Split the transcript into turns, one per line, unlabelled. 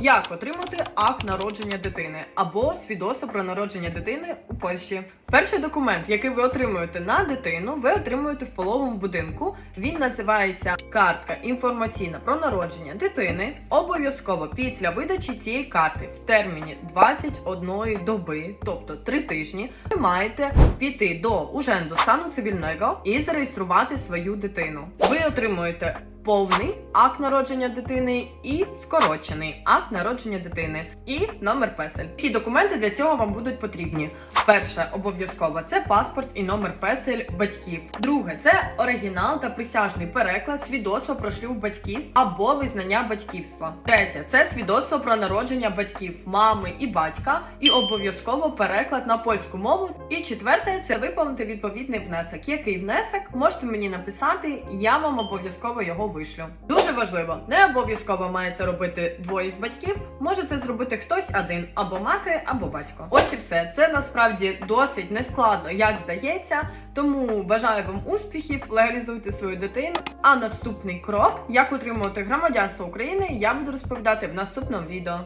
Як отримати акт народження дитини або свідоцтво про народження дитини у Польщі? Перший документ, який ви отримуєте на дитину, ви отримуєте в половому будинку. Він називається картка інформаційна про народження дитини. Обов'язково після видачі цієї карти в терміні 21 доби, тобто 3 тижні, ви маєте піти до Уженду стану цивільного і зареєструвати свою дитину. Ви отримуєте повний акт народження дитини і скорочений акт народження дитини і номер песель. Які документи для цього вам будуть потрібні? Перше, обов'язково це паспорт і номер песель батьків. Друге, це оригінал та присяжний переклад свідоцтва про шлюб батьків або визнання батьківства. Третє це свідоцтво про народження батьків, мами і батька, і обов'язково переклад на польську мову. І четверте це виповнити відповідний внесок. Який внесок можете мені написати, я вам обов'язково його вишлю. Дуже важливо, не обов'язково має це робити двоє з батьків. Може це зробити хтось один, або мати, або батько. Ось і все. Це насправді досить нескладно, як здається. Тому бажаю вам успіхів, легалізуйте свою дитину. А наступний крок, як отримувати громадянство України, я буду розповідати в наступному відео.